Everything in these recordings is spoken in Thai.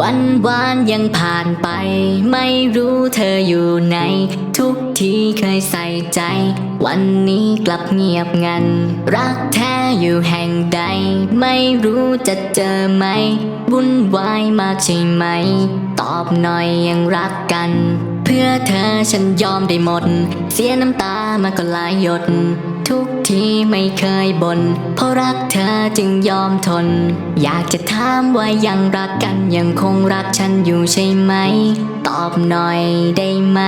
วันวานยังผ่านไป ไม่รู้เธออยู่ไหน ทุกที่เคยใส่ใจ วันนี้กลับเงียบงัน รักแท้อยู่แห่งใด ไม่รู้จะเจอไหมวุ่นวายมากใช่ไหม ตอบหน่อยยังรักกัน เพื่อเธอฉันยอมได้หมด เสียน้ำตามาก็หลายหยด ทุกทีไม่เคยบน่นเพราะรักเธอจึงยอมทน อยากจะถามว่ายังรักกันยังคงรักฉันอยู่ใช่ไหม ตอบหน่อยได้ไหม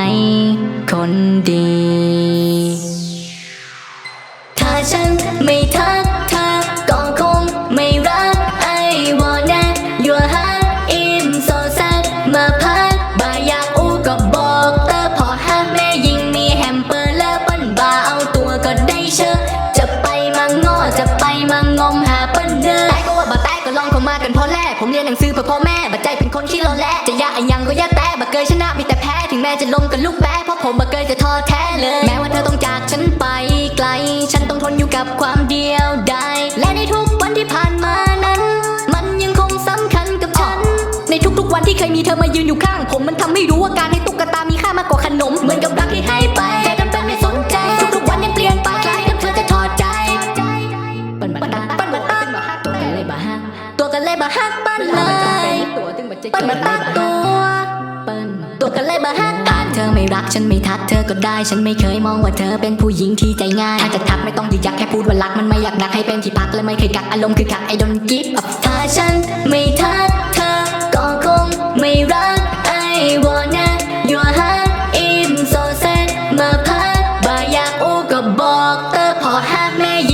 คนดี ผมเรียนหนังสือเพื่อพ่อแม่บัดใจเป็นคนขี้รอและจะยากอะยังก็ยากแต่บักเกยชนะมีแต่แพ้ ถึงแม้จะลงกับลูกแพ้เพราะผมบักเกยจะท้อแท้เลย แม้ว่าเธอต้องจากฉันไปไกล ฉันต้องทนอยู่กับความเดียวดายและในทุกวันที่ผ่านมานั้น มันยังคงสำคัญกับฉัน ในทุกๆวันที่เคยมีเธอมายืนอยู่ข้าง ผมมันทำให้รู้ว่าการให้ตุ๊กตามีค่ามากกว่าขนมเหมือนกับรักที่ให้ไปแต่ทำเป็นไม่สนใจทุกๆวันยังเปลี่ยนไปคล้ายกับเธอจะถอใจปั้นบัตตาปั้นบัตตาตัวกันเลยบาฮักตั กันเลยบาฮักปั้นเลยปั้นบัตตาตัวปั้นตัวกันเลยบาฮักหากเธอไม่รักฉันไม่ทักเธอก็ได้ ฉันไม่เคยมองว่าเธอเป็นผู้หญิงที่ใจง่ายถ้าจะทักไม่ต้องยึกยักแค่พูดว่ารักมันไม่อยากนักให้เป็นที่พักและไม่เคยกักอารมณ์คือกักไอ้ดนกิฟถ้าฉันไม่ทักเธอก็คงไม่รัก I wanna your heart in so sad มาพักบ่ายอยากอู้ก็บอกเตอพอหากแม่ยิ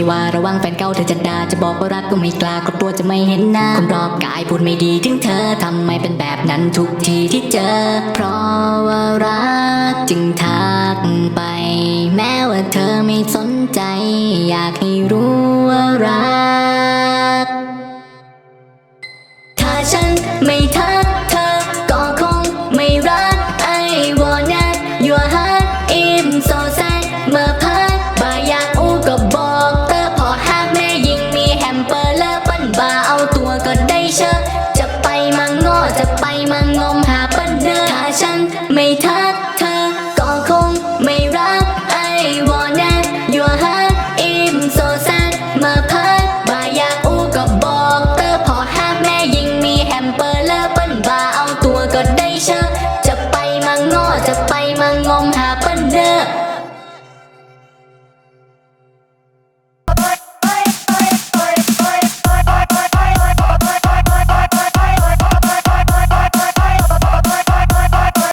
ไม่ว่าระวังแฟนเก่าเธอจะด่าจะบอกว่ารักก็ไม่กล้าคก็กลัวจะไม่เห็นหน้าคนรอบกายพูดไม่ดีถึงเธอทำไมเป็นแบบนั้นทุกทีที่เจอ เพราะว่ารักจึงทักไป แม้ว่าเธอไม่สนใจ อยากให้รู้ว่ารัก ถ้าฉันไม่ทักเธอก็คงไม่รักไอ้ว by man.